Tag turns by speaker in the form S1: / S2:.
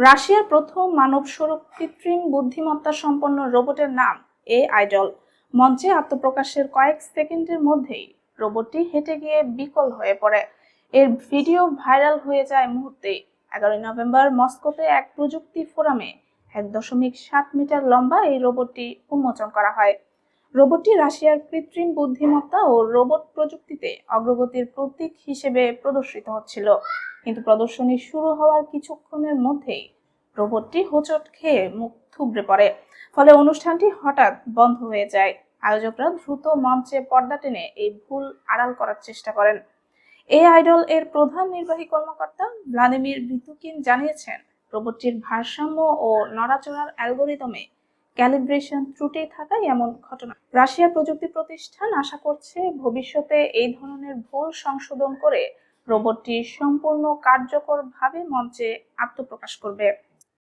S1: রাশিয়ার প্রথম মানবস্বরূপ কৃত্রিম বুদ্ধিমত্তা সম্পন্ন রোবটের নাম এ আইডল মঞ্চে আত্মপ্রকাশের কয়েক সেকেন্ডের মধ্যেই রোবটটি হেঁটে গিয়ে বিকল হয়ে পড়ে। এর ভিডিও ভাইরাল হয়ে যায় মুহূর্তেই। এগারোই নভেম্বর মস্কোতে এক প্রযুক্তি ফোরামে এক দশমিক সাত মিটার লম্বা এই রোবটটি উন্মোচন করা হয়। রোবটটি রাশিয়ার কৃত্রিম বুদ্ধিমত্তা ও রোবট প্রযুক্তিতে অগ্রগতির প্রতীক হিসেবে প্রদর্শিত হচ্ছিল। কিন্তু প্রদর্শনী শুরু হওয়ার কিছুক্ষণের মধ্যেই রোবটটি হোঁচট খেয়ে মুখ থুবড়ে পড়ে। ফলে অনুষ্ঠানটি হঠাৎ বন্ধ হয়ে যায়। আয়োজকরা দ্রুত মঞ্চে পর্দা টেনে এই ভুল আড়াল করার চেষ্টা করেন। এ আইডল এর প্রধান নির্বাহী কর্মকর্তা ভ্লাদিমির ভিতুকিন জানিয়েছেন, রোবটটির ভারসাম্য ও নড়াচড়ার অ্যালগোরিদমে ক্যালিব্রেশন ত্রুটি থাকায় এমন ঘটনা। রাশিয়া প্রযুক্তি প্রতিষ্ঠান আশা করছে ভবিষ্যতে এই ধরনের ভুল সংশোধন করে রোবটটি সম্পূর্ণ কার্যকরভাবে মঞ্চে আত্মপ্রকাশ করবে।